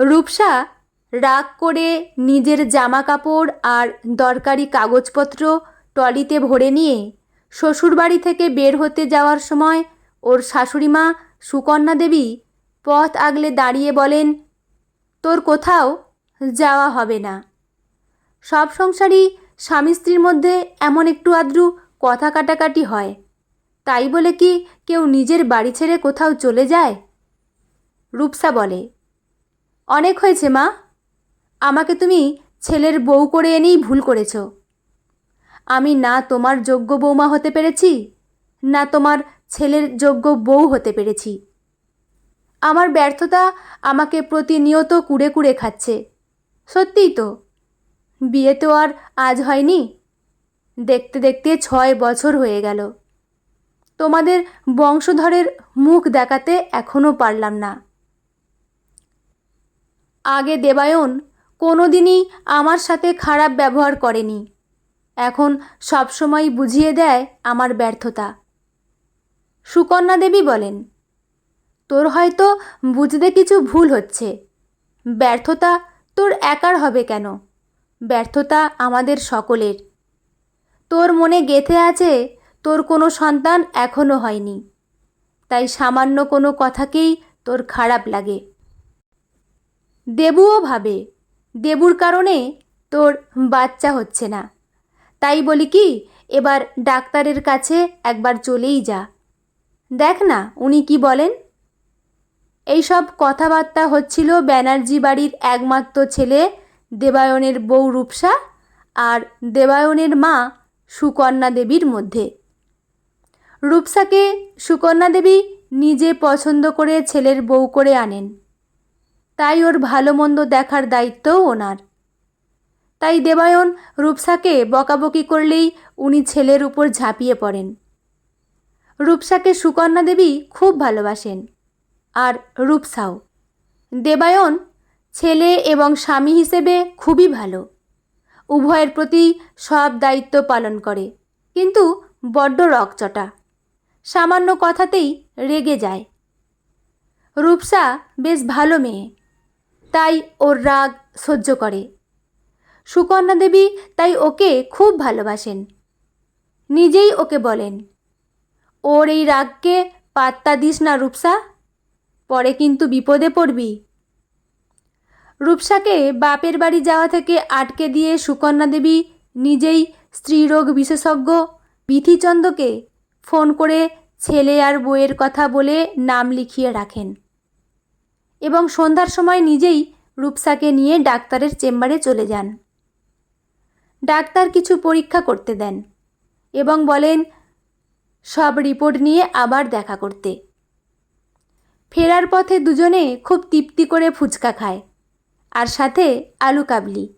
রূপসা রাগ করে নিজের জামা কাপড় আর দরকারি কাগজপত্র ট্রলিতে ভরে নিয়ে শ্বশুরবাড়ি থেকে বের হতে যাওয়ার সময় ওর শাশুড়িমা সুকন্যা দেবী পথ আগলে দাঁড়িয়ে বলেন, তোর কোথাও যাওয়া হবে না সব সংসারই স্বামী স্ত্রীর মধ্যে এমন একটু আদ্রু কথা কাটাকাটি হয়। তাই বলে কি কেউ নিজের বাড়ি ছেড়ে কোথাও চলে যায়? রূপসা বলে অনেক হয়েছে, মা। আমাকে তুমি ছেলের বউ করে এনেই ভুল করেছ। আমি না তোমার যোগ্য বৌমা হতে পেরেছি, না তোমার ছেলের যোগ্য বউ হতে পেরেছি। আমার ব্যর্থতা আমাকে প্রতিনিয়ত কুড়ে কুড়ে খাচ্ছে। সত্যিই তো, বিয়ে তো আর আজ হয়নি। দেখতে দেখতে ছয় বছর হয়ে গেল। তোমাদের বংশধরের মুখ দেখাতে এখনও পারলাম না। আগে দেবায়ন কোনো দিনই আমার সাথে খারাপ ব্যবহার করেনি। এখন সবসময় বুঝিয়ে দেয় আমার ব্যর্থতা। সুকন্যা দেবী বলেন, তোর হয়তো বুঝতে কিছু ভুল হচ্ছে। ব্যর্থতা তোর একার হবে কেন? ব্যর্থতা আমাদের সকলের। তোর মনে গেথে আছে, তোর কোনো সন্তান এখনও হয়নি। তাই সামান্য কোনো কথাকেই তোর খারাপ লাগে। দেবুও ভাবে, দেবুর কারণে তোর বাচ্চা হচ্ছে না। তাই বলি কি, এবার ডাক্তারের কাছে একবার চলেই যা। দেখ না, উনি কি বলেন? এইসব কথাবার্তা হচ্ছিল ব্যানার্জি বাড়ির একমাত্র ছেলে দেবায়নের বউ রূপসা আর দেবায়নের মা সুকন্যা দেবীর মধ্যে। রূপসাকে সুকন্যা দেবী নিজে পছন্দ করে ছেলের বউ করে আনেন। তাই ওর ভালো মন্দ দেখার দায়িত্বও ওনার। তাই দেবায়ন রূপসাকে বকাবকি করলেই উনি ছেলের উপর ঝাঁপিয়ে পড়েন। রূপসাকে সুকন্যা দেবী খুব ভালোবাসেন, আর রূপসাও। দেবায়ন ছেলে এবং স্বামী হিসেবে খুবই ভালো। উভয়ের প্রতি সব দায়িত্ব পালন করে, কিন্তু বড্ড রকচটা। সামান্য কথাতেই রেগে যায়। রূপসা বেশ ভালো মেয়ে। তাই ওর রাগ সহ্য করে। সুকন্যা দেবী তাই ওকে খুব ভালোবাসেন। নিজেই ওকে বলেন, ওর এই রাগকে পাত্তা দিস না রূপসা, পরে কিন্তু বিপদে পড়বি। রূপসাকে বাপের বাড়ি যাওয়া থেকে আটকে দিয়ে সুকন্যা দেবী নিজেই স্ত্রীরোগ বিশেষজ্ঞ বিধিচন্দ্রকে ফোন করে ছেলে আর বইয়ের কথা বলে নাম লিখিয়ে রাখেন। এবং সন্ধ্যার সময় নিজেই রূপসাকে নিয়ে ডাক্তারের চেম্বারে চলে যান। ডাক্তার কিছু পরীক্ষা করতে দেন এবং বলেন, সব রিপোর্ট নিয়ে আবার দেখা করতে। ফেরার পথে দুজনে খুব তৃপ্তি করে ফুচকা খায় আর সাথে আলু কাবলি।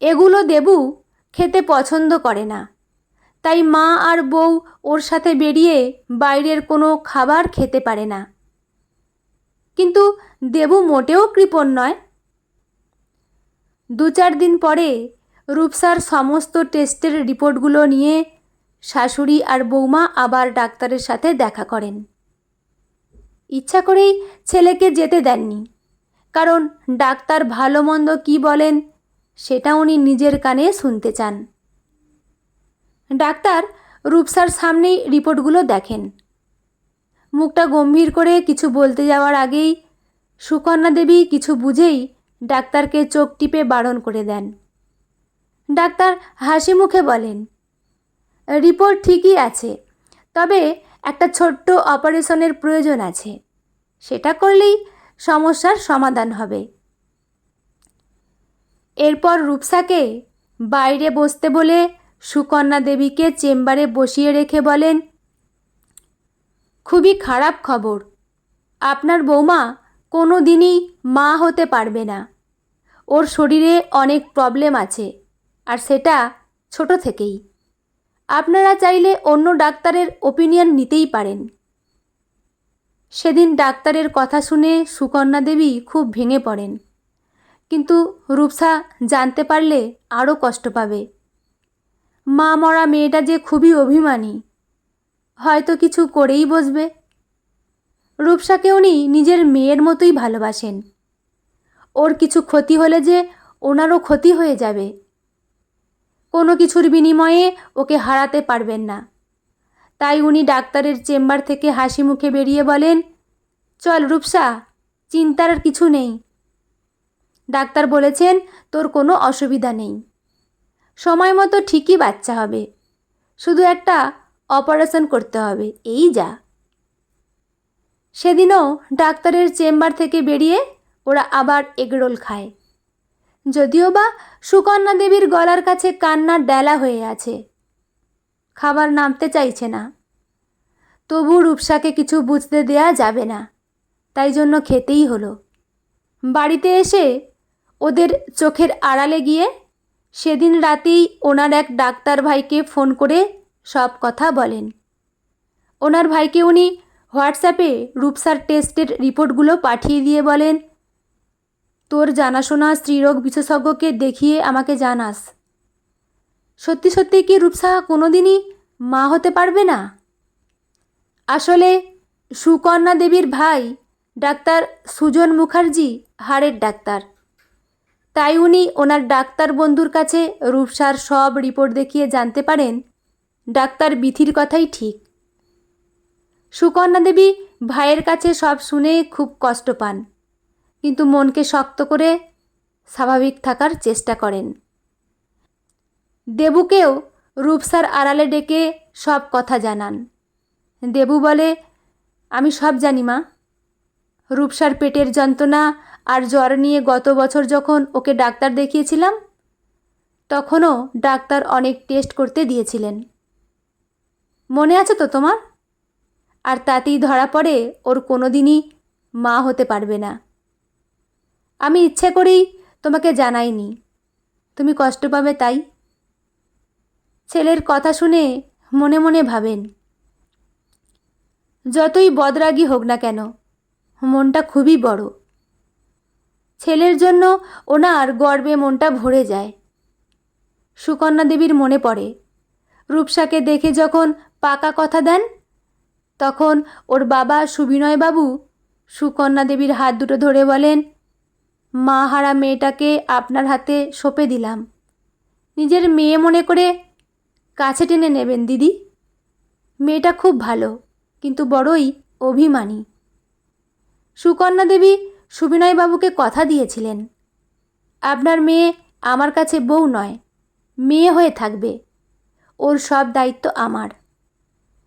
এগুলো দেবু খেতে পছন্দ করে না। তাই মা আর বউ ওর সাথে বেরিয়ে বাইরের কোনো খাবার খেতে পারে না। দেবু মোটেও কৃপণ নয়। দু চার দিন পরে রূপসার সমস্ত টেস্টের রিপোর্টগুলো নিয়ে শাশুড়ি আর বৌমা আবার ডাক্তারের সাথে দেখা করেন। ইচ্ছা করেই ছেলেকে যেতে দেননি, কারণ ডাক্তার ভালো মন্দ কী বলেন সেটা উনি নিজের কানে শুনতে চান। ডাক্তার রূপসার সামনেই রিপোর্টগুলো দেখেন। মুখটা গম্ভীর করে কিছু বলতে যাওয়ার আগেই সুকন্যা দেবী কিছু বুঝেই ডাক্তারকে চোখ টিপে বারণ করে দেন। ডাক্তার হাসি মুখে বলেন, রিপোর্ট ঠিকই আছে, তবে একটা ছোট্ট অপারেশনের প্রয়োজন আছে। সেটা করলেই সমস্যার সমাধান হবে। এরপর রূপসাকে বাইরে বসতে বলে সুকন্যা দেবীকে চেম্বারে বসিয়ে রেখে বলেন, খুবই খারাপ খবর। আপনার বৌমা কোনো দিনই মা হতে পারবে না। ওর শরীরে অনেক প্রবলেম আছে, আর সেটা ছোট থেকেই। আপনারা চাইলে অন্য ডাক্তারের ওপিনিয়ন নিতেই পারেন। সেদিন ডাক্তারের কথা শুনে সুকন্যা দেবী খুব ভেঙে পড়েন। কিন্তু রূপসা জানতে পারলে আরও কষ্ট পাবে। মা মরা মেয়েটা যে খুবই অভিমানী, হয়তো কিছু করেই বসবে। রূপসাকে উনি নিজের মেয়ের মতোই ভালোবাসেন। ওর কিছু ক্ষতি হলে যে ওনারও ক্ষতি হয়ে যাবে, কোনো কিছুর বিনিময়ে ওকে হারাতে পারবেন না। তাই উনি ডাক্তারের চেম্বার থেকে হাসি মুখে বেরিয়ে বলেন, চল রূপসা, চিন্তার আর কিছু নেই। ডাক্তার বলেছেন তোর কোনো অসুবিধা নেই। সময় মতো ঠিকই বাচ্চা হবে। শুধু একটা অপারেশন করতে হবে, এই যা। সেদিনও ডাক্তারের চেম্বার থেকে বেরিয়ে ওরা আবার এগরোল খায়। যদিও বা সুকন্যা দেবীর গলার কাছে কান্নার ডেলা হয়ে আছে। খাবার নামতে চাইছে না। তবু রূপসাকে কিছু বুঝতে দেয়া যাবে না। তাই জন্য খেতেই হলো। বাড়িতে এসে ওদের চোখের আড়ালে গিয়ে সেদিন রাতেই ওনার এক ডাক্তার ভাইকে ফোন করে সব কথা বলেন। ওনার ভাইকে উনি হোয়াটসঅ্যাপে রূপসার টেস্টের রিপোর্টগুলো পাঠিয়ে দিয়ে বলেন, তোর জানাশোনা স্ত্রীরোগ বিশেষজ্ঞকে দেখিয়ে আমাকে জানাস। সত্যি সত্যি কি রূপসা কোনোদিনই মা হতে পারবে না? আসলে সুকন্যা দেবীর ভাই ডাক্তার সুজন মুখার্জি হাড়ের ডাক্তার। তাই উনি ওনার ডাক্তার বন্ধুর কাছে রূপসার সব রিপোর্ট দেখিয়ে জানতে পারেন, ডাক্তার বিথির কথাই ঠিক। সুকন্যা দেবী ভাইয়ের কাছে সব শুনে খুব কষ্ট পান, কিন্তু মনকে শক্ত করে স্বাভাবিক থাকার চেষ্টা করেন। দেবুকেও রূপসার আড়ালে ডেকে সব কথা জানান। দেবু বলে, আমি সব জানি মা। রূপসার পেটের যন্ত্রণা আর জ্বর নিয়ে গত বছর যখন ওকে ডাক্তার দেখিয়েছিলাম, তখনও ডাক্তার অনেক টেস্ট করতে দিয়েছিলেন। মনে আছে তো তোমার? আর তাতেই ধরা পড়ে ওর কোনো দিনই মা হতে পারবে না। আমি ইচ্ছে করেই তোমাকে জানাইনি। তুমি কষ্ট পাবে তাই। ছেলের কথা শুনে মনে মনে ভাবেন। যতই বদরাগী হোক না কেন, মনটা খুবই বড়। ছেলের জন্য ওনার গর্বে মনটা ভরে যায়। সুকন্যা দেবীর মনে পড়ে। রূপসাকে দেখে যখন পাকা কথা দেন তখন ওর বাবা সুবিনয়বাবু সুকন্যা দেবীর হাত দুটো ধরে বলেন, মা হারা মেয়েটাকে আপনার হাতে সঁপে দিলাম। নিজের মেয়ে মনে করে কাছে টেনে নেবেন, দিদি। মেয়েটা খুব ভালো, কিন্তু বড়ই অভিমানী সুকন্যা দেবী সুবিনয়বাবুকে কথা দিয়েছিলেন, আপনার মেয়ে আমার কাছে বউ নয়, মেয়ে হয়ে থাকবে। ওর সব দায়িত্ব আমার।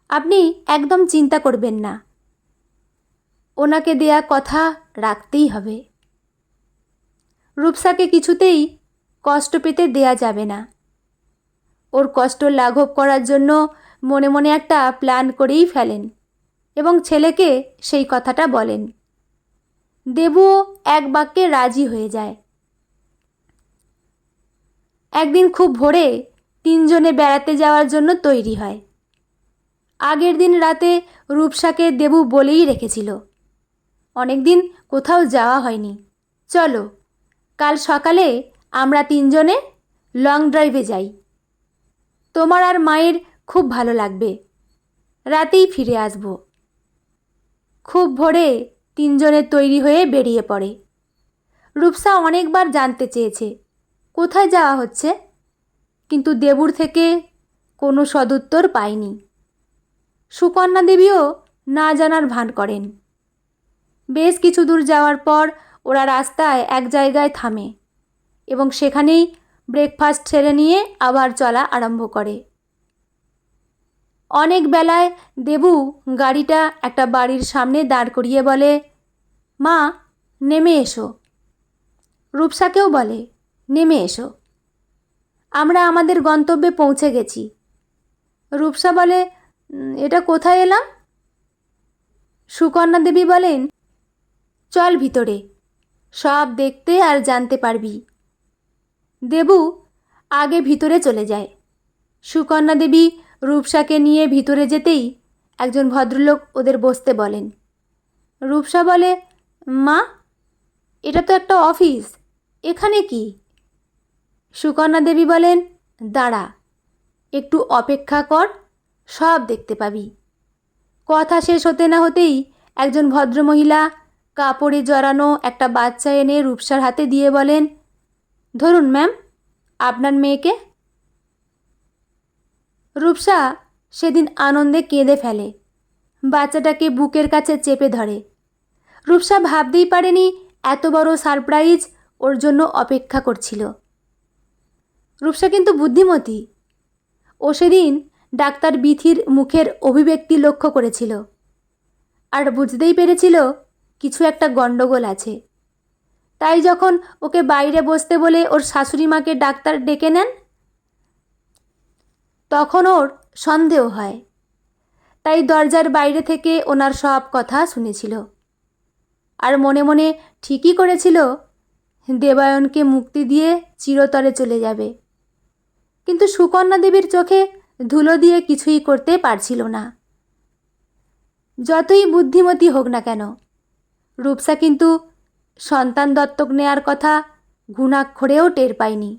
আপনি একদম চিন্তা করবেন না। ওনাকে দেয়া কথা রাখতেই হবে। রূপসাকে কিছুতেই কষ্ট পেতে দেয়া যাবে না। ওর কষ্ট লাঘব করার জন্য মনে মনে একটা প্ল্যান করেই ফেলেন এবং ছেলেকে সেই কথাটা বলেন। দেবুও এক বাক্যে রাজি হয়ে যায়। একদিন খুব ভোরে তিনজনে বেড়াতে যাওয়ার জন্য তৈরি হয়। আগের দিন রাতে রূপসাকে দেবু বলেই রেখেছিল। অনেক দিন কোথাও যাওয়া হয়নি। চলো, কাল সকালে আমরা তিনজনে লং ড্রাইভে যাই। তোমার আর মায়ের খুব ভালো লাগবে। রাতেই ফিরে আসব। খুব ভোরে তিনজনে তৈরি হয়ে বেরিয়ে পড়ে। রূপসা অনেকবার জানতে চেয়েছে, কোথায় যাওয়া হচ্ছে? কিন্তু দেবুর থেকে কোনো সদুত্তর পায়নি। সুকন্যা দেবীও না জানার ভান করেন। বেশ কিছু দূর যাওয়ার পর ওরা রাস্তায় এক জায়গায় থামে এবং সেখানেই ব্রেকফাস্ট ছেড়ে নিয়ে আবার চলা আরম্ভ করে। অনেক বেলায় দেবু গাড়িটা একটা বাড়ির সামনে দাঁড় করিয়ে বলে মা নেমে এসো। রূপসাকেও বলে নেমে এসো। আমরা আমাদের গন্তব্যে পৌঁছে গেছি। রূপসা বলে "উম, এটা কোথায় এলাম? সুকন্যা দেবী বলেন, চল ভিতরে, সব দেখতে আর জানতে পারবি। দেবু আগে ভিতরে চলে যায়। সুকন্যা দেবী রূপসাকে নিয়ে ভিতরে যেতেই একজন ভদ্রলোক ওদের বসতে বলেন। রূপসা বলে, মা, এটা তো একটা অফিস, এখানে কি? সুকন্যা দেবী বলেন, দাঁড়া, একটু অপেক্ষা কর সব দেখতে পাবি। কথা শেষ হতে না হতেই একজন ভদ্রমহিলা কাপড়ে জড়ানো একটা বাচ্চা এনে রূপসার হাতে দিয়ে বলেন, ধরুন, ম্যাম, আপনার মেয়েকে? রূপসা সেদিন আনন্দে কেঁদে ফেলে। বাচ্চাটাকে বুকের কাছে চেপে ধরে। রূপসা ভাবতেই পারেনি এত বড় সারপ্রাইজ ওর জন্য অপেক্ষা করছিল। রূপসা কিন্তু বুদ্ধিমতী। ও সেদিন ডাক্তার বিথির মুখের অভিব্যক্তি লক্ষ্য করেছিল। আর বুঝতেই পেরেছিল কিছু একটা গণ্ডগোল আছে। তাই যখন ওকে বাইরে বসতে বলে ওর শাশুড়ি মাকে ডাক্তার ডেকে নেন, তখন ওর সন্দেহ হয়। তাই দরজার বাইরে থেকে ওনার সব কথা শুনেছিল। আর মনে মনে ঠিকই করেছিল, দেবায়নকে মুক্তি দিয়ে চিরতরে চলে যাবে। কিন্তু সুকন্যা দেবীর চোখে ধুলো দিয়ে কিছুই করতে পারছিল না। যতই বুদ্ধিমতী হোক না কেন, রূপসা কিন্তু সন্তান দত্তক নেয়ার কথা ঘুণাক্ষরেও টের পায়নি।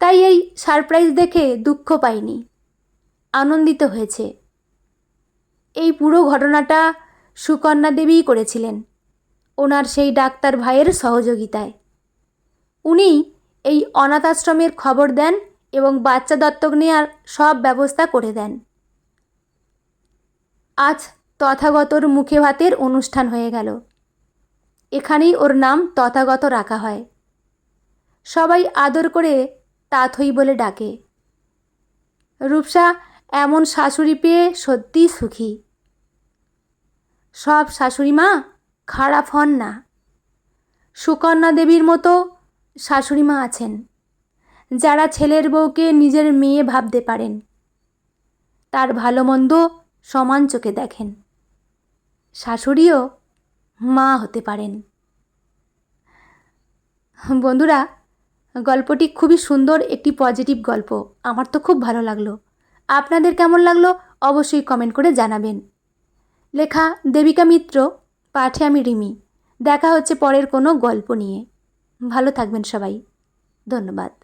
তাই এই সারপ্রাইজ দেখে দুঃখ পায়নি, আনন্দিত হয়েছে। এই পুরো ঘটনাটা সুকন্যা দেবীই করেছিলেন, ওনার সেই ডাক্তার ভাইয়ের সহযোগিতায়। উনি এই অনাথ আশ্রমের খবর দেন এবং বাচ্চা দত্তক নেওয়ার সব ব্যবস্থা করে দেন। আজ তথাগতর মুখে ভাতের অনুষ্ঠান হয়ে গেল। এখানেই ওর নাম তথাগত রাখা হয়। সবাই আদর করে তাথই বলে ডাকে। রূপসা এমন শাশুড়ি পেয়ে সত্যিই সুখী। সব শাশুড়ি মা খারাপ হন না। সুকন্যা দেবীর মতো শাশুড়ি মা আছেন। যারা ছেলের বউকে নিজের মেয়ে ভাবতে পারেন। তার ভালো মন্দ সমান চোখে দেখেন। শাশুড়িও মা হতে পারেন। বন্ধুরা, গল্পটি খুবই সুন্দর, একটি পজিটিভ গল্প। আমার তো খুব ভালো লাগল। আপনাদের কেমন লাগল অবশ্যই কমেন্ট করে জানাবেন। লেখা দেবিকা মিত্র, পাঠে আমি রিমি। দেখা হচ্ছে পরের কোনো গল্প নিয়ে। ভালো থাকবেন সবাই। ধন্যবাদ।